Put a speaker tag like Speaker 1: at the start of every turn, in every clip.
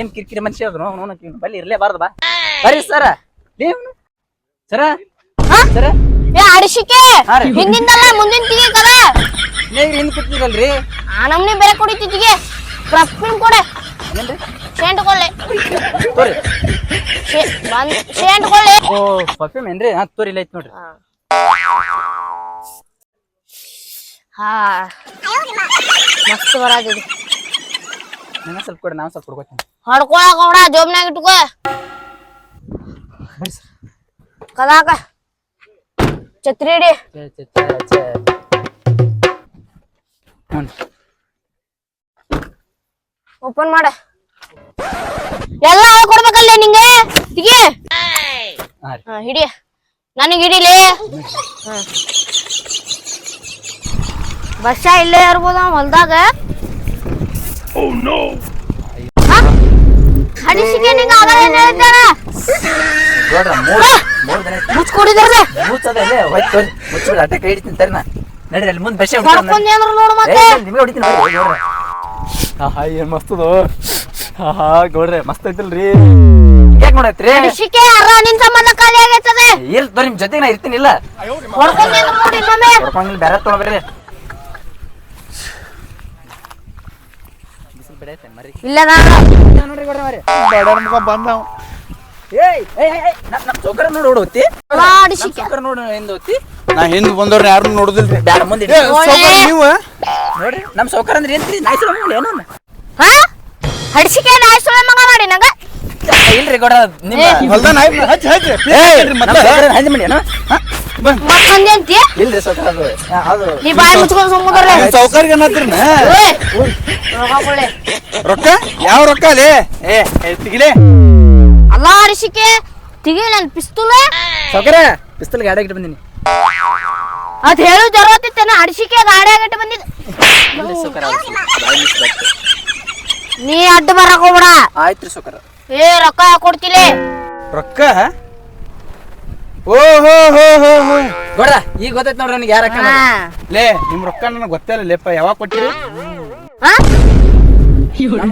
Speaker 1: ಏನ್ ಕಿರಿಕಿರಿ ಮನುಷ್ಯ ಅದ್ರು ಅವನು ಬಲ್ಲಿ ಇರ್ಲೇಬಾರ್ದು ಬಾ. ಬರ್ರಿ ಸರ. ಸರ? ಸರ?
Speaker 2: ಏ ಅಡಿಸಿಕೆ. ಹಿಂದಿಂದಲ್ಲ ಮುಂದಿನ ತಿಗಿ ಕದ
Speaker 1: ನೀವ್ ಹಿಂದ್
Speaker 2: ಆ ನಮ್ನಿ ಬೇರೆ ಕುಡಿತಿದ್ದಿಗೆ ಪ್ರಫಿನ್ ಕೊಡೆ.
Speaker 1: ಏನ್ರಿ?
Speaker 2: ಶೇಂಟ್ ಕೊಳ್ಳೆ
Speaker 1: ತೋರಿ. ಓ ಪರ್ಫ್ಯೂಮ್ ಏನ್ರಿ? ಹಾ ತೋರಿ ಇಲ್ಲ ಐತ್ ನೋಡ್ರಿ.
Speaker 2: ಹಾ. ಮಸ್ತ್ ಬರಾತಿದೆ
Speaker 1: ನಂಗ ಸ್ವಲ್ಪ ಕೊಡಿ ನಾವ್ ಸ್ವಲ್ಪ ಕೊಡ್ಕೊತೀನಿ.
Speaker 2: ಹೊಡ್ಕೊಳಕ್ ಹೊಡ ಜೋಬ್ನಾಗ ಇಟ್ಕೋ. ಕದಾಕ ಛತ್ರಿ ಹಿಡಿ ಓಪನ್ ಮಾಡ. ಎಲ್ಲ ಕೊಡ್ಬೇಕಲ್ಲ ನಿಂಗೆ? ತಿಗಿ ಹಿಡಿ. ನನಗೆ ಹಿಡಿಲಿ. ಬಸ್ಸ ಇಲ್ಲೇ ಇರ್ಬೋದ ಹೊಲ್ದಾಗ. ಹಡಿಸಿಕೆ ನಿಂಗೆ ಏನ್ ಹೇಳ್ತಾರ
Speaker 1: ನೋಡ್ರ ಮೂರ್ ಮೂರ್ ದಿನ ಆಯ್ತು.
Speaker 2: ಮುಚ್ಚ ಕುಡಿದ್ರೆ
Speaker 1: ಮುಚ್ಚದ ಇಲ್ಲೇ ಹೋಯ್ತು ತೋರಿ. ಮುಚ್ಚಿಬಿಡ ಅಟ್ಟೆ ಕೈ ಹಿಡಿತೀನಿ ತರಿ ನಾ ನಡ್ರಿ ಅಲ್ಲಿ ಮುಂದೆ ಬಸ್ಸೇ
Speaker 2: ಹೊಡ್ಕೊಂಡಿ ಅಂದ್ರ ನೋಡು ಮತ್ತೆ?
Speaker 1: ನಿಮಗೆ ಹೊಡಿತೀನಿ ನೋಡ್ರಿ ನೋಡ್ರಿ ಆಹಾ ಏನ್ ಮಸ್ತದು ಆಹಾ ನೋಡ್ರಿ ಮಸ್ತ್ ಐತಲ್ರಿ. ಯಾಕೆ ನೋಡತ್ರಿ?
Speaker 2: ಹಡಿಸಿಕೆ ಅರ ನಿನ್ ಸಂಬಂಧ ಖಾಲಿ ಆಗೈತದೆ.
Speaker 1: ಇಲ್ ತೋರಿ ನಿಮ್ ಜೊತೆಗೆ ನಾ ಇಲ್ಲ.
Speaker 2: ಹೊಡ್ಕೊಂಡಿ ನೋಡಿ ಇನ್ನೊಮ್ಮೆ.
Speaker 1: ಬೇರೆ ತೊಗೊಳ್ಬೇಡ್ರಿ ಬಿಸಿಲು ಮರಿ
Speaker 2: ಇಲ್ಲ ನಾನು
Speaker 1: ನೋಡ್ರಿ ಕೊಡ್ರಿ ಮರಿ
Speaker 3: ಬಡವ್ರ ಮಗ ಬಂದವ
Speaker 1: ಏಯ್ ಏಯ್ ಏಯ್ ನಮ್ಮ ನಮ್ಮ ಚೌಕರ ನೋಡಿ
Speaker 2: ಓಡೋತಿ
Speaker 1: ಚೌಕರ ನೋಡಿ ಎಂದು ಓತಿ
Speaker 3: ನಾ ಹಿಂದ್ ಬಂದವ್ರ ಯಾರು ನೋಡುದಿಲ್ರಿ.
Speaker 1: ಬ್ಯಾಡ ಮುಂದೆ
Speaker 3: ಏ,
Speaker 1: ಇಡಿ.
Speaker 3: ಸೌಕರ್ ನೀವ
Speaker 1: ನೋಡ್ರಿ ನಮ್ಮ ಚೌಕರ ಅಂದ್ರೆ ಏನ್ರಿ? ನಾಯಿ ಏನು
Speaker 2: ಹಾ? ಹಡಿಸಿಕೆ ನಾಯಿ ಮಗ ಮಾಡಿ ನಂಗ.
Speaker 1: ಇಲ್ರಿ ಗೌಡ ನಿಮ್ಮ
Speaker 3: ಹೊಲ್ದ ನಾಯಿ ಹಚ್ಚ ಹಚ್ಚಿ
Speaker 1: ನಮ್ಮ ಹಂದಿ ಮಾಡಿ ಏನು?
Speaker 2: ಮತ್ ಮಂದಿ ಅಂತಿ
Speaker 1: ಇಲ್ರಿ ಚೌಕರ ಅದು ಅದು.
Speaker 2: ನೀ ಬಾಯಿ ಮುಚ್ಕೊಂಡು ಸುಮ್ಮನೆ
Speaker 3: ಸೌಕರ್ಯ ಅನ್ನತ್ರಿನ ರೊಕ್ಕ ಯಾವ ರೊಕ್ಕ ಅಲೇ ಏ ತಿಗಿಲೆ.
Speaker 2: ಅಲ್ಲ ತಿಗಿ ನನ್ ಪಿಸ್ತೂಲ.
Speaker 1: ಸೌಕರ್ಯ? ಪಿಸ್ತಲ್ ಗಾಡಿ ಇಟ್ಟು ಬಂದೀನಿ.
Speaker 2: ಅದ್ ಹೇಳು ಜರವತ್ತಿತ್ತೇನ ಹಡಿಸಿಕೆ ಗಾಡಿ ಆಗಿಟ್ಟು ಬಂದಿದ್.
Speaker 1: ಇಲ್ರಿ ಚೌಕರ ಅದು ಬಾಯಿ ಮುಚ್ಚ್ ಬರ್ತೆ.
Speaker 2: ನೀ ಅಡ್ಡ ಬರಕ್ ಹೋಗ್ಬೇಡ.
Speaker 1: ಆಯ್ತ್ರಿ ಸೌಕರ್ಯ.
Speaker 2: ಏ ರೊಕ್ಕ ಕೊಡ್ತಿಲೇ.
Speaker 3: ರೊಕ್ಕ? ಓ ಹೋ ಹೋ ಹೋ. ಹೋ
Speaker 1: ಗೌಡ ಈಗ ಗೊತ್ತೈತ್ ನೋಡ್ರಿ ನನಗೆ ಯಾರ
Speaker 3: ಲೇ ನಿಮ್ ರೊಕ್ಕ ನನಗೆ ಗೊತ್ತೇ ಇಲ್ಲ ಲೇಪ ಯಾವಾಗ ಕೊಟ್ಟಿರಿ?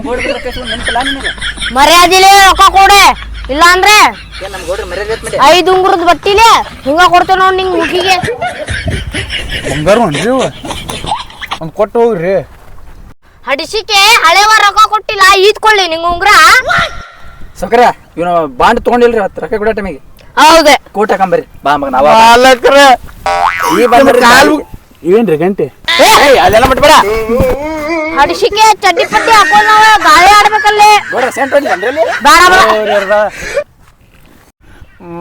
Speaker 1: ಗೋಡ್ರಿ ರೊಕ್ಕ ಇಸ್ಕೊಂಡ್ ನೆನ್ಪಿಲ್ಲ ನಿಮಗೆ
Speaker 2: ಮರ್ಯಾದಿಲೆ ರೊಕ್ಕ ಕೊಡೆ. ಇಲ್ಲ ಅಂದ್ರೆ
Speaker 1: ಏನ್ ನಮ್ಮ ಗೋಡ್ರಿ ಮರ್ಯಾದೆ ಮಾಡಿ
Speaker 2: ಐದು ಉಂಗುರದ ಬಟ್ಟಿಲೆ ಹಿಂಗ ಕೊಡ್ತೇವೆ ನೋಡಿ ನಿಂಗ್ ಮುಖಿಗೆ
Speaker 3: ಬಂಗಾರ ಅನ್ರಿ ಒಂದ್ ಕೊಟ್ಟು ಹೋಗ್ರಿ.
Speaker 2: ಹಡಿಸಿಕೆ ಹಳೆವ ರೊಕ್ಕ ಕೊಟ್ಟಿಲ್ಲ ಈದ್ಕೊಳ್ಳಿ ನಿಂಗ್ ಉಂಗ್ರ.
Speaker 1: ಸಕ್ರೆ ಇವನು ಬಾಂಡ್ ತಗೊಂಡಿಲ್ರಿ ಹತ್ತು ರೊಕ್ಕ ಕೊಡೋ ಟೈಮಿಗೆ.
Speaker 2: ಹೌದೆ.
Speaker 1: ಕೋಟ್ ಕಂಬರಿ ಬಾ ಮಗ ನಾವ
Speaker 3: ಮಾಲಕ್ರ
Speaker 1: ಈ ಬಂದ್ರಿ
Speaker 3: ಕಾಲು ಇವೇನ್ರಿ ಗಂಟೆ?
Speaker 1: ಏಯ್ ಅದೆಲ್ಲ ಬಿಟ್ಬೇಡ.
Speaker 2: ಹಡಿಸಿಕೆ ಚಡ್ಡಿ ಪಟ್ಟಿ ಹಾಕೊಂಡು ನಾವು ಗಾಳಿ ಆಡ್ಬೇಕಲ್ಲಿ.
Speaker 1: ಗೌಡ ಸೆಂಟ್ ಹೊಡ್ಲಿ ಅಂದ್ರಲ್ಲಿ
Speaker 2: ಬೇಡ ಬೇಡ.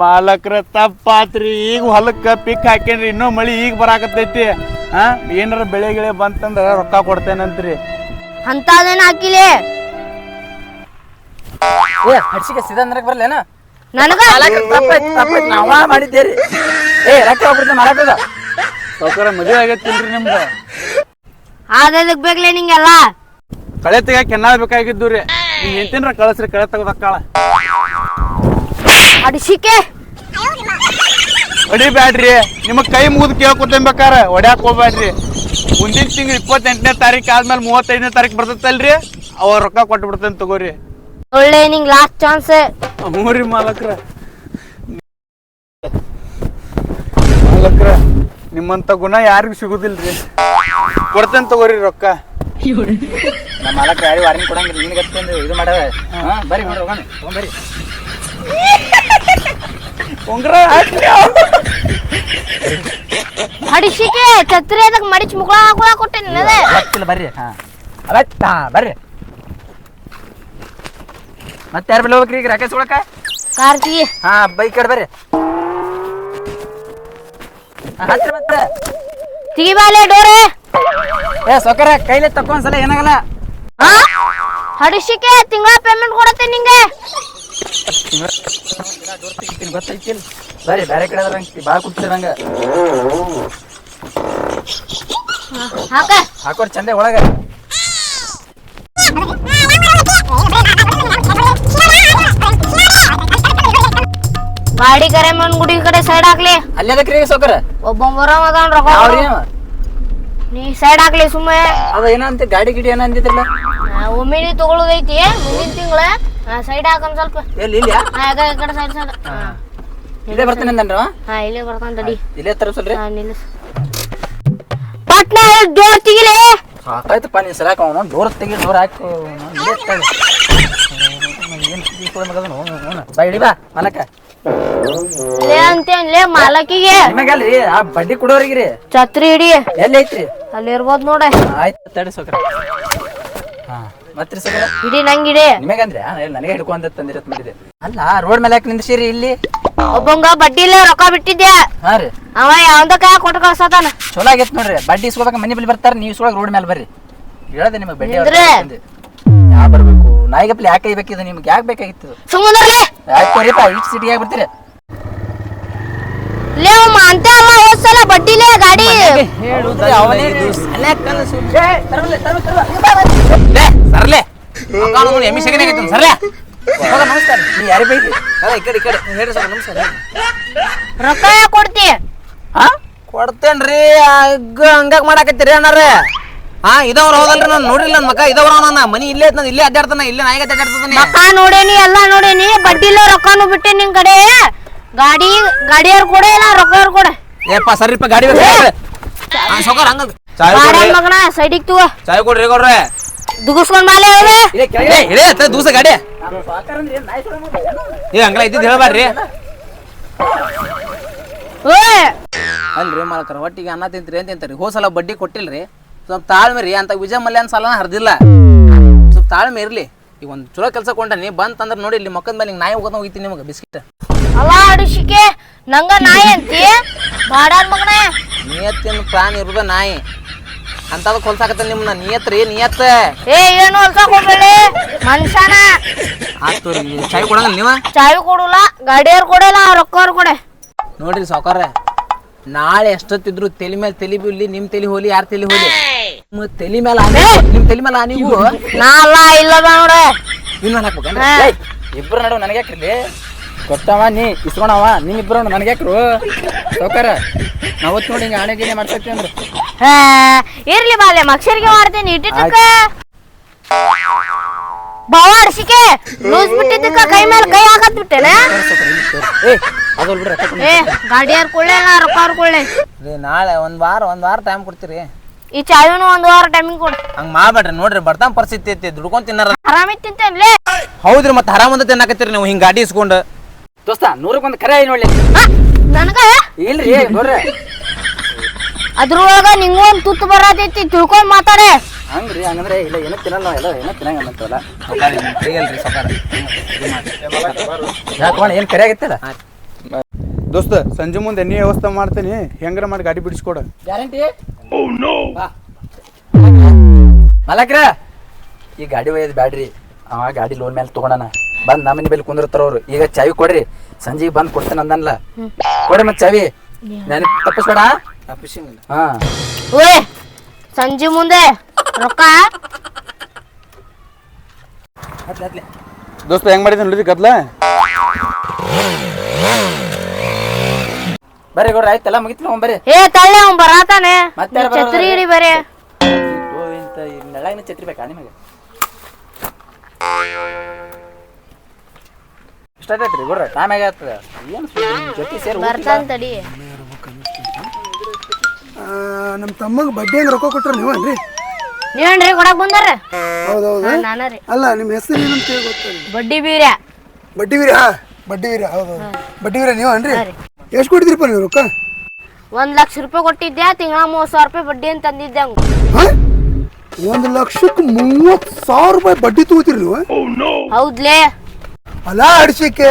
Speaker 3: ಮಾಲಕ್ರ ತಪ್ಪಾತ್ರಿ. ಈಗ ಹೊಲಕ್ಕ ಪಿಕ್ ಹಾಕೇನ್ರಿ ಇನ್ನೂ ಮಳಿ ಈಗ ಬರಾಕತ್ತೈತಿ. ಹಾ ಏನಾರ ಬೆಳೆ ಗಿಳೆ ಬಂತಂದ್ರ ರೊಕ್ಕ ಕೊಡ್ತೇನಂತ್ರಿ.
Speaker 2: ಅಂತದೇನ ಹಾಕಿಲಿ?
Speaker 1: ಏ ಹಡ್ಸಿಗೆ ಸಿದ್ಧ ಅಂದ್ರಕ್ ಬರ್ಲೇನ?
Speaker 2: ನನಗ
Speaker 1: ತಪ್ಪಾಯ್ತು ತಪ್ಪಾಯ್ತು ನಾವ ಮಾಡಿದ್ದೇರಿ. ಏ ರೊಕ್ಕ ಸೌಕರ್ಯ ಮಾಡಕ್ಕದ
Speaker 3: ಸಾವ್ಕಾರ ಮದುವೆ ಆಗತ್ತಿಲ್ರಿ ನಿಮ್ದು?
Speaker 2: ಅದಕ್ ಬೇಕ್ಲೆ ನಿಂಗೆಲ್ಲ.
Speaker 3: ಕಳೆ ತೆಗ್ಯಾಕ ಕೆನ್ನಾಳ ಬೇಕಾಗಿದ್ದು ರೀ. ನಿಮ್ ಎಂತೇನ್ರ ಕಳಿಸ್ರಿ ಕಳೆ ತೆಗ್ದಕ್ಕಾಳ
Speaker 2: ಅಡಿಸಿಕೆ
Speaker 3: ಹೊಡಿಬ್ಯಾಡ್ರಿ ನಿಮ್ಮ ಕೈ ಮುಗಿದು ಕೇಳ್ಕೊತೇನ್ ಬೇಕಾರ ಹೊಡ್ಯಾಕ್ ಹೋಗ್ಬ್ಯಾಡ್ರಿ. ಮುಂದಿನ ತಿಂಗಳು ಇಪ್ಪತ್ತೆಂಟನೇ ತಾರೀಕು ಆದ್ಮೇಲೆ ಮೂವತ್ತೈದನೇ ತಾರೀಕು ಬರ್ತೈತಲ್ರಿ? ಅವ ರೊಕ್ಕ ಕೊಟ್ಟು ಬಿಡ್ತೇನೆ ತಗೋರಿ.
Speaker 2: ಒಳ್ಳೆ ನಿಂಗ್ ಲಾಸ್ಟ್ ಚಾನ್ಸ್
Speaker 3: ಮೂರಿ ಮಾಲಕ್ರ. ಮಾಲಕ್ರ ನಿಮ್ಮಂತ ಗುಣ ಯಾರಿಗೂ ಸಿಗುದಿಲ್ರಿ? ಕೊಡ್ತೇನೆ ತಗೋರಿ ರೊಕ್ಕ.
Speaker 1: ನಮ್ಮ ಮಾಲಕ್ ಯಾರು ವಾರ್ನಿಂಗ್ ಕೊಡಂಗಿಲ್ಲ ನಿನಗೆ ಹತ್ತಂದು ಇದು ಮಾಡದ ಹಾ. ಬರ್ರಿ ಮಾಡ್ರಿ ಹೋಗೋಣ ತಗೊಂಬರ್ರಿ
Speaker 3: ಉಂಗ್ರ
Speaker 2: ಹಡಿಸಿಕೆ ಛತ್ರಿ ಅದಕ್ಕೆ ಮಡಿಚ್ ಮುಗಳ ಹಾಕೊಳ ಕೊಟ್ಟೆ
Speaker 1: ಬರ್ರಿ. ಹಾ. ಅವತ್ತ ಹಾ ಬರ್ರಿ. ಮತ್ತೆ ಯಾರು ಬೆಲೆ ಹೋಗ್ರಿ ಈಗ ರಾಕೇಶ್ ಒಳಕ?
Speaker 2: ಕಾರ್ತಿ.
Speaker 1: ಹಾ ಬೈಕ್ ಕಡೆ ಬರ್ರಿ. ಹತ್ರ ಮತ್ತೆ
Speaker 2: ತಿಗಿಬಾಲೆ ಡೋರೆ.
Speaker 1: ಏ ಸೊಕರ ಕೈಲೆ ತಕ್ಕೊಂದ್ಸಲ ಏನಾಗಲ್ಲ.
Speaker 2: ಹಾ ಹಡಿಸಿಕೆ ತಿಂಗಳ ಪೇಮೆಂಟ್ ಕೊಡತ್ತೆ ನಿಂಗೆ.
Speaker 1: ಗೊತ್ತೈತಿಲ್ ಬರ್ರಿ ಬೇರೆ ಕಡೆ ಅದ್ರಂಗ್ ಭಾಳ ಕುಡ್ತಿರಂಗ
Speaker 2: ಹಾಕ.
Speaker 1: ಹಾಕೋರ್ ಚಂದೆ ಒಳಗ.
Speaker 2: ಗಾಡಿ ಕರೆ ಮನ್ ಗುಡಿ ಕಡೆ ಸೈಡ್ ಹಾಕ್ಲಿ
Speaker 1: ಅಲ್ಲಿ ಅದಕ್ಕೆ ಸೊಕರ
Speaker 2: ಒಬ್ಬ ಬರೋ ಮಗನ್ ರೊಕ್ಕ ನೀ ಸೈಡ್ ಹಾಕ್ಲಿ ಸುಮ್ಮನೆ
Speaker 1: ಅದ ಏನಂತ ಗಾಡಿ ಗಿಡಿ ಏನ ಅಂದಿದ್ರಲ್ಲ
Speaker 2: ಆ, ಒಮ್ಮಿಡಿ ತಗೊಳ್ಳೋದೈತಿ ಮುಂದಿನ ತಿಂಗಳ ಸೈಡ್ ಹಾಕೊಂಡ್ ಸ್ವಲ್ಪ
Speaker 1: ಎಲ್ಲಿ ಇಲ್ಲ
Speaker 2: ಹಾ ಈ ಕಡೆ ಈ ಕಡೆ ಸೈಡ್ ಸೈಡ್
Speaker 1: ಇಲ್ಲೇ ಬರ್ತೀನಿ ಅಂದನ್ರಿ?
Speaker 2: ಹಾ ಇಲ್ಲೇ ಬರ್ತಾನ ತಡಿ
Speaker 1: ಇಲ್ಲೇ ತರ
Speaker 2: ಹಾ ನಿಲ್ಲಿಸ್ ಪಟ್ನ ಡೋರ್ ತೆಗಿಲೆ
Speaker 1: ಸಾಕಾಯ್ತಪ್ಪ ನೀನ್ ಸರಿಯಾಕ ಅವನು ಡೋರ್ ತೆಗಿ ಡೋರ್ ಹಾಕು ಬಾ ಸೈಡಿ ಬಾ ಮಲಕ
Speaker 2: ಲೇ ಅಂತೇನ್ಲೇ ಮಾಲಕಿಗೆ.
Speaker 1: ನಿಮಗಲ್ರಿ ಆ ಬಡ್ಡಿ ಕೊಡೋರಿಗ್ರಿ.
Speaker 2: ಛತ್ರಿ ಹಿಡಿ.
Speaker 1: ಎಲ್ಲಿ ಐತ್ರಿ
Speaker 2: ಅಲ್ಲಿ ಇರ್ಬೋದ್ ನೋಡ.
Speaker 1: ಆಯ್ತು ತಡಿ ಸೋಕ್ರ ಹಾ ಮತ್ರಿ ಸೋಕ್ರ
Speaker 2: ಹಿಡಿ ನಂಗ್ ಹಿಡಿ.
Speaker 1: ನಿಮಗಂದ್ರೆ ನನಗೆ ಹಿಡ್ಕೊಂಡ ತಂದಿರತ್ ಮಾಡಿದೆ. ಅಲ್ಲ ರೋಡ್ ಮೇಲೆ ಯಾಕೆ ನಿಂದ್ರಿಸಿರಿ ಇಲ್ಲಿ?
Speaker 2: ಒಬ್ಬಂಗ ಬಡ್ಡಿಲೇ ರೊಕ್ಕ ಬಿಟ್ಟಿದ್ದೆ
Speaker 1: ಹಾ ರೀ.
Speaker 2: ಅವ ಯಾವ್ದ ಕೈ ಕೊಟ್ಟು ಕಳ್ಸತಾನ.
Speaker 1: ಚಲೋ ಆಗೈತ್ ನೋಡ್ರಿ. ಬಡ್ಡಿ ಇಸ್ಕೋಬೇಕ ಮನೆ ಬಳಿ ಬರ್ತಾರ ನೀವು ಇಸ್ಕೊಳಕ್ ರೋಡ್ ಮೇಲೆ ಬರ್ರಿ. ಹೇಳದೆ ನಿಮಗೆ ಬಡ್ಡಿ
Speaker 2: ನಿಂದ್ರೆ.
Speaker 1: ಯಾ ಬರ್ಬೇಕು? ನಾಯಿಗಪ್ಲಿ ಯಾಕೆ ಕೈಬೇಕಿದು ನಿಮ್ಗೆ? ಯಾಕೆ ಬೇಕಾಗಿತ್ತು?
Speaker 2: ಸುಮ್ಮನೆ
Speaker 1: ಯಾಕೆ ಇಟ್ ಸಿಟಿ ಆಗ್ಬಿಡ್ತೀರಿ
Speaker 2: ಲೇ ಅಮ್ಮ ಅಂತ ಅಲ್ಲ ಹೋದ್ಸಲ ಬಡ್ಡಿಲೇ ಗಾಡಿ.
Speaker 4: ಸರ್ಲೆ. ಎಮ್ಮಿ ಸೆಕೆಂಡ್ ಆಗೈತೆ ಸರ್ಲೆ.
Speaker 1: ನಮಸ್ಕಾರ. ನೀ ಯಾರಿಗೆ ಬೈದಿ ಅಲ್ಲ ಈ ಕಡೆ ಈ ಕಡೆ. ಹೇಳ್ರಿ ಸರ್ ನಮಸ್ಕಾರ.
Speaker 2: ರೊಕ್ಕ ಯಾಕ್ ಕೊಡ್ತಿ?
Speaker 4: ಕೊಡ್ತೇನ್ರಿ ಹಂಗಾಗ ಮಾಡಾಕತ್ತೀರಿ ಅಣ್ಣಾರ. ಹಾ ಇದವ್ರ ಹೋದಲ್ರಿ ನಾನು ನೋಡಿಲ್ಲ ನನ್ನ ಮಕ್ಕ ಇದವ್ರ ನನ್ನ ಮನಿ ಇಲ್ಲೇ ಐತ್ ನಾನು ಇಲ್ಲೇ ಅಡ್ಡಾಡ್ತಾನ ಇಲ್ಲೇ ನಾಯಿಗೆ ಅಡ್ಡಾಡ್ತಾನೆ
Speaker 2: ಮಕ್ಕ ನೋಡೇನಿ ಎಲ್ಲಾ ನೋಡೇನಿ ಬಡ್ಡಿಲ್ಲ ರೊಕ್ಕನು ಬಿಟ್ಟೆ ನಿನ್ ಕಡೆ. ಗಾಡಿ ಗಾಡಿಯವ್ರು ಕೊಡ ಇಲ್ಲ ರೊಕ್ಕವ್ರು ಕೊಡ.
Speaker 4: ಏಪ್ಪ ಸರಿಪ್ಪ ಗಾಡಿ ಸೌಕರ್ ಚಾಯ್ ಕೊಡ್ರಿ.
Speaker 2: ಮಗನ ಸೈಡಿಗೆ ತೂ
Speaker 4: ಚಾಯ್ ಕೊಡ್ರಿ ಕೊಡ್ರಿ
Speaker 2: ದುಗುಸ್ಕೊಂಡ್ ಬಾಲೆ
Speaker 1: ಇಲ್ಲೇ ಕೆಳಗೆ
Speaker 4: ಅತ್ತ ದೂಸ ಗಾಡಿ? ಏ ಹಂಗಲ ಇದ್ದಿದ್ದು ಹೇಳ್ಬಾರ್ರಿ
Speaker 2: ಓಯ್!
Speaker 4: ಅಲ್ರಿ ಮಾಲಕರ ಒಟ್ಟಿಗೆ ಅನ್ನ ತಿಂತ್ರಿ ಅಂತ ತಿಂತಾರಿ? ಹೋಸಲ ಬಡ್ಡಿ ಕೊಟ್ಟಿಲ್ರಿ. ಸ್ವಲ್ಪ ತಾಳ್ಮೆ ರೀ ಅಂತ ವಿಜಯ ಮಲ್ಯಾನ್ ಸಾಲ ಹರಿದಿಲ್ಲ. ಸ್ವಲ್ಪ ತಾಳ್ಮೆ ಇರ್ಲಿ. ಈಗ ಒಂದು ಚಲೋ ಕೆಲಸ ಕೊಂಡಿ ಬಂತ ಅಂದ್ರೆ ನೋಡಿ ಇಲ್ಲಿ ಮಕ್ಕದ ಮೇಲೆ ನಾಯಿ ಹೋಗೋದ್ ಹೋಗ್ತೀನಿ ನಿಮಗೆ ಬಿಸ್ಕಿಟ್.
Speaker 2: ಅಲ್ಲ ಅಡಿಸಿಕೆ ನಂಗ ನಾಯಿ ಅಂತಿ? ಬಾಡಾನ್ ಮಗನ?
Speaker 4: ನಿಯತ್ತಿನ ಪ್ರಾಣಿ ಇರುದ ನಾಯಿ. ಅಂತದ ಕೊಲ್ಸಾಕತ್ತ ನಿಮ್ಮನ್ನ ನಿಯತ್ ರೀ ನಿಯತ್.
Speaker 2: ಏ ಏನು ಹೊಲ್ಸಕ್ ಹೋಗ್ಬೇಡಿ ಮನುಷ್ಯನ.
Speaker 4: ಆತು ರೀ ಚಾಯ್ ಕೊಡಂಗ ನೀವ?
Speaker 2: ಚಾವಿ ಕೊಡಲ್ಲ ಗಾಡಿಯವ್ರು ಕೊಡಲ್ಲ ರೊಕ್ಕವ್ರು ಕೊಡೆ.
Speaker 4: ನೋಡ್ರಿ ಸಾವ್ಕಾರ ನಾಳೆ ಎಷ್ಟೊತ್ತಿದ್ರು ತಲೆ ಮೇಲೆ ತಲೆ ಬೀಳ್ಲಿ ನಿಮ್ಮ ತಲೆ ಹೋಲಿ ಯಾರ ತಲೆ ಹೋಲಿ. ತಲೆ ಮೇಲೆ ನಿಮ್ ತಲಿ ಮೇಲೆ ನೀವು
Speaker 2: ನಾ ಅಲ್ಲ ಇಲ್ಲದ ನೋಡ
Speaker 4: ನಿನ್ನ ಹಾಕ್ಬೇಕಂದ್ರೆ
Speaker 1: ಇಬ್ರು ನಡು ನನಗೆ ಯಾಕ್ರಿ ಕೊಟ್ಟವ ನೀ ಇಸ್ಕೊಣವ ನೀ ಇಬ್ರು ನನಗೆ ಯಾಕ್ರು? ಸೌಕಾರ ನಾವತ್ತು ನೋಡಿ ಹಿಂಗೆ ಆಣೆ ಗೀಣೆ ಮಾಡ್ತೈತಿ ಅಂದ್ರೆ
Speaker 2: ಇರ್ಲಿ ಬಾಲೆ ಮಕ್ಷರಿಗೆ ಮಾಡ್ತೀನಿ ಇಟ್ಟಿಟ್ಟಕ್ಕ. ಬಾವ ಅಡ್ಸಿಕೆ ಲೂಸ್ ಬಿಟ್ಟಿದ್ದಕ್ಕ ಕೈ ಮೇಲೆ ಕೈ ಹಾಕತ್ ಬಿಟ್ಟೆನ?
Speaker 1: ಏ ರೊಕ್ಕ.
Speaker 2: ಏ ಗಾಡಿಯವ್ರು ಕೊಳ್ಳೆ ನಾ ರೊಕ್ಕವ್ರು ಕೊಳ್ಳೆ
Speaker 4: ನಾಳೆ ಒಂದ್ ವಾರ ಒಂದ್ ವಾರ ಟೈಮ್ ಕೊಡ್ತೀರಿ.
Speaker 2: ಈ ಚಾವಿನೂ ಒಂದ್ ವಾರ ಟೈಮಿಂಗ್ ಕೊಡು.
Speaker 4: ಹಂಗ್ ಮಾಡ್ಬೇಡ್ರಿ ನೋಡ್ರಿ ಬರ್ತಾನ ಪರಿಸ್ಥಿತಿ ಐತಿ ದುಡ್ಕೊಂಡ್ ತಿನ್ನಾರ.
Speaker 2: ಆರಾಮಿ ತಿಂತೇನ್ಲೇ?
Speaker 4: ಹೌದ್ರಿ ಮತ್ತೆ ಆರಾಮ್ ಅಂತ ತಿನ್ನಾಕತ್ತೀರಿ ನೀವು ಹಿಂಗ್ ಗಾಡಿ ಇಸ್ಕೊಂಡು.
Speaker 1: ದೋಸ್ತ ನೂರಕ್ಕೊಂದು ಕರೆ ಐ ನೋಡ್ಲಿ.
Speaker 2: ನನಗ?
Speaker 1: ಇಲ್ರಿ ನೋಡ್ರಿ
Speaker 2: ಅದ್ರೊಳಗ ನಿಂಗೂ ಒಂದ್ ತುತ್ತು ಬರತೈತಿ ತಿಳ್ಕೊಂಡ್ ಮಾತಾಡೆ.
Speaker 1: ಹಂಗ್ರಿ ಹಂಗಂದ್ರೆ ಇಲ್ಲ ಏನೋ ತಿನ್ನಲ್ಲ ಎಲ್ಲ ಏನೋ ತಿನ್ನಂಗ ಅಂತವಲ್ಲ ಯಾಕೋಣ ಏನ್ ಕರೆ ಆಗತ್ತಲ್ಲ
Speaker 3: ದೋಸ್ತ ಸಂಜೆ ಮುಂದೆ ಎಣ್ಣೆ ವ್ಯವಸ್ಥೆ ಮಾಡ್ತೀನಿ ಹೆಂಗ್ರ ಮಾಡಿ ಗಾಡಿ ಬಿಡಿಸ್ಕೊಡ.
Speaker 1: ಗ್ಯಾರಂಟಿ? ಮಲಕ್ರ ಈ ಗಾಡಿ ಒಯ್ಯದ್ ಬ್ಯಾಡ್ರಿ. ಅವ ಗಾಡಿ ಲೋನ್ ಮೇಲೆ ತಗೊಂಡನ. ಬಂದ್ ನಮ್ಮನೆ ಬೆಲ್ ಕುಂದಿರ್ತಾರ ಅವ್ರು. ಈಗ ಚಾವಿ ಕೊಡ್ರಿ. ಸಂಜೆಗೆ ಬಂದ್ ಕೊಡ್ತೇನೆ ಅಂದನ್ಲ. ಕೊಡ್ರಿ ಮತ್ ಚಾವಿ. ನನಗೆ ತಪ್ಪಿಸ್ಬೇಡ. ಹಾ.
Speaker 2: ಓಯ್ ಸಂಜೆ ಮುಂದೆ ರೊಕ್ಕ.
Speaker 3: ದೋಸ್ತ ಹೆಂಗ್ ಮಾಡಿದ ನೋಡಿದಿ ಗದ್ಲ
Speaker 1: ಬರ್ರಿ ಗೌಡ್ರ ಆಯ್ತಲ್ಲ ಮುಗಿತು ನಾವು ಬರ್ರಿ.
Speaker 2: ಏ ತಳ್ಳಿ ಅವ್ನ್ ಬರಾತಾನೆ
Speaker 1: ಮತ್ತೆ ಯಾರ್
Speaker 2: ಛತ್ರಿ? ಹಿಡಿ ಬರೇ.
Speaker 1: ಓ, ಇಂತ ಈ ನೆಳ್ಳಾಗಿನ ಛತ್ರಿ ಬೇಕಾ ನಿಮಗೆ? ಇಷ್ಟಾಯ್ತ್ರಿ ಗೌಡ್ರ ಟೈಮ್ ಆಗ್ತದ? ಏನು ಜೊತೆ ಸೇರಿ
Speaker 2: ಬರ್ತಾನ ತಡಿ.
Speaker 5: ನಮ್ಮ ತಮ್ಮಗ ಬಡ್ಡಿ ಹೆಂಗ್ ರೊಕ್ಕ ಕೊಟ್ರ ನೀವನ್ರಿ
Speaker 2: ನೀವೇನ್ರಿ ಕೊಡಕ್ ಬಂದಾರ?
Speaker 5: ಹೌದೌದು.
Speaker 2: ಹಾ, ನಾನ ರೀ.
Speaker 5: ಅಲ್ಲ ನಿಮ್ಮ ಹೆಸರು ಏನಂತ ಹೇಳಿ ಗೊತ್ತಿಲ್ಲ.
Speaker 2: ಬಡ್ಡಿ ಬೀರ್ಯ.
Speaker 5: ಬಡ್ಡಿ ವೀರ ಹಾ ಬಡ್ಡಿ ವೀರ ಹೌದೌದು. ಬಡ್ಡಿ ವೀರ ನೀವನ್ರಿ
Speaker 2: ರೀ.
Speaker 5: ಎಷ್ಟು ಕೊಟ್ಟಿದ್ರಿಪ್ಪ ನೀವು ರೊಕ್ಕ?
Speaker 2: ಒಂದ್ ಲಕ್ಷ ರೂಪಾಯಿ ಕೊಟ್ಟಿದ್ದೆ ತಿಂಗಳ ಮೂವತ್ ಸಾವಿರ ರೂಪಾಯಿ ಬಡ್ಡಿ ಅಂತ ತಂದಿದ್ದೆ
Speaker 5: ಒಂದ್ ಲಕ್ಷಕ್ಕೆ ಮೂವತ್ತು ಸಾವಿರ ರೂಪಾಯಿ ಬಡ್ಡಿ ತಗೋತೀರಿ ನೀವು?
Speaker 2: ಹೌದ್ಲೇ?
Speaker 5: ಅಲ್ಲ ಅಡಿಸಿಕೆ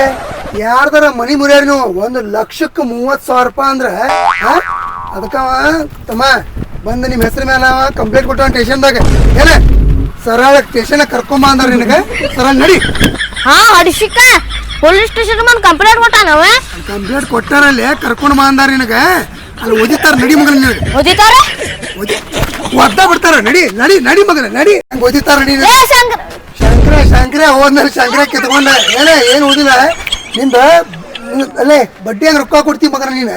Speaker 5: ಯಾರ್ದಾರ ಮನಿ ಮುರಿಯಾರಿ ನೀವು ಒಂದು ಲಕ್ಷಕ್ಕೆ ಮೂವತ್ತು ಸಾವಿರ ರೂಪಾಯಿ ಅಂದ್ರೆ ಹಾ? ಅದಕ್ಕ ತಮ್ಮ ಬಂದ ನಿಮ್ಮ ಹೆಸರು ಮೇಲೆ ಅವ ಕಂಪ್ಲೇಂಟ್ ಕೊಟ್ಟ ಸ್ಟೇಷನ್ದಾಗ ಏನ? ಸರಳ ಸ್ಟೇಷನ್ ಕರ್ಕೊಂಬ ಅಂದ್ರೆ ನಿನಗ. ಸರಳ ನಡಿ.
Speaker 2: ಹಾ ಅಡಿಸಿಕ ಪೊಲೀಸ್ ಸ್ಟೇಷನ್ ಬಂದು ಕಂಪ್ಲೇಂಟ್ ಕೊಟ್ಟಾನವ
Speaker 5: ಕಂಪ್ಲೇಂಟ್ ಕೊಟ್ಟಾರಲ್ಲಿ ಕರ್ಕೊಂಡು ಬಂದಾರ ನಿನಗ. ಅಲ್ಲಿ ಓದಿತಾರ ನಡಿ ಮಗನ ನೋಡಿ
Speaker 2: ಓದಿತಾರ
Speaker 5: ಓದಿ ಒದ್ದ ಬಿಡ್ತಾರ ನಡಿ ನಡಿ ನಡಿ ಮಗನ ನಡಿ. ಹೆಂಗೆ ಓದಿತಾರ ನಡಿ
Speaker 2: ಏ ಶಂಕರ
Speaker 5: ಶಂಕರ ಶಂಕರ ಹೋದ್ಮೇಲೆ ಶಂಕರ ಕಿತ್ಕೊಂಡ. ಏನೇ ಏನು ಓದಿಲ್ಲ? ನಿಂದ ಅಲ್ಲೇ ಬಡ್ಡಿ ಹಂಗ ರೊಕ್ಕ ಕೊಡ್ತಿ ಮಗನ ನೀನು.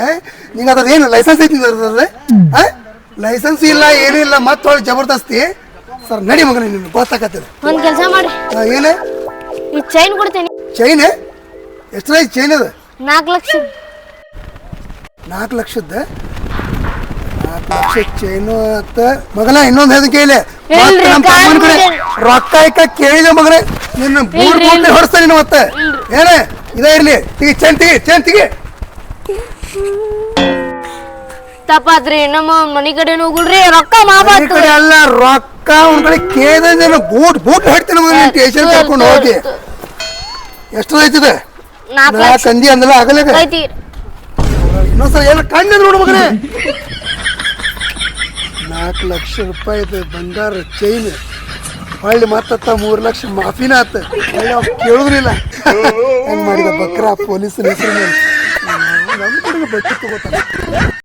Speaker 5: ನಿಂಗೆ ಅದ್ರ ಏನು ಲೈಸೆನ್ಸ್ ಐತಿ ಅದ್ರದ್ದು? ಲೈಸೆನ್ಸ್ ಇಲ್ಲ ಏನಿಲ್ಲ ಮತ್ತೆ ಹೊಳ್ ಜಬರ್ದಸ್ತಿ. ಸರ್ ನಡಿ ಮಗನ ನಿನ್ನ ಗೊತ್ತಾಕತ್ತಿಲ್ಲ.
Speaker 2: ಒಂದು ಕೆಲಸ ಮಾಡಿ.
Speaker 5: ಏನೇ?
Speaker 2: ಈ ಚೈನ್ ಕೊಡ್ತೀನಿ.
Speaker 5: ಚೈನ್ ಎಷ್ಟರೈತಿ ಚೈನ್ ಅದು?
Speaker 2: ನಾಲ್ಕು ಲಕ್ಷ
Speaker 5: ನಾಲ್ಕು ಲಕ್ಷದ ನಾಲ್ಕು ಲಕ್ಷ ಚೈನು ಅತ್ತ. ಮಗನ ಇನ್ನೊಂದು ಹೇಳ್ದ ಕೇಳಿ. ತಮ್ಮನ ಕಡೆ
Speaker 2: ಕಾಲ್
Speaker 5: ರೊಕ್ಕ ಇಕ್ಕ ಕೇಳಿದೆ ಮಗನೇ. ನಿನ್ನ ಬೂಟ್ ಬೂಡ್ ಹೊಡಿಸ್ತಾ ನೀನು ಮತ್ತೆ. ಏನ ಇದೇ ಇರ್ಲಿ. ಈಗ ಚೈನ್ ತೆಗಿ ಚೈನ್ ತೆಗಿ.
Speaker 2: ತಪ್ಪಾತ್ರಿ ನಮ್ಮ ಮನಿ ಕಡೆ ಹೋಗುಳ್ರಿ ರೊಕ್ಕ
Speaker 5: ಈ ಕಡೆ ಅಲ್ಲ ರೊಕ್ಕ ಅವ್ನ ಕಡೆ ಕೇಳಿದ್ರೆ ಬೂಟ್ ಬೂಟ್ ಹೊಡ್ತೀನಿ ಮಗನ ಸ್ಟೇಷನ್ ಕರ್ಕೊಂಡು ಹೋಗಿ. ಎಷ್ಟು ಐತಿದೆ
Speaker 2: ನಾಲ್ಕು ಲಕ್ಷ.
Speaker 5: ಕಂದಿ ಅಂದಲ್ಲ
Speaker 2: ಐತಿ
Speaker 5: ಇನ್ನೊಂದ್ಸಲ ಏನು ಕಣ್ಣು ನೋಡು ಮಗನೇ. ನಾಲ್ಕು ಲಕ್ಷ ರೂಪಾಯಿ ಬಂಗಾರ ಚೈನ್ ಹೊಳ್ಳಿ ಮತ್ತ ಮೂರು ಲಕ್ಷ ಮಾಫಿನ ಆತ. ಕೇಳುದ್ರಿಲ್ಲ. ಹೆಂಗ್ ಮಾಡಿದ ಬಕ್ರಾ ಪೊಲೀಸ್ ಹೆಸರು ನಮ್ಮ ಕಡೆಗೆ ಬಟ್ಟೆ ತಗೋತಾನೆ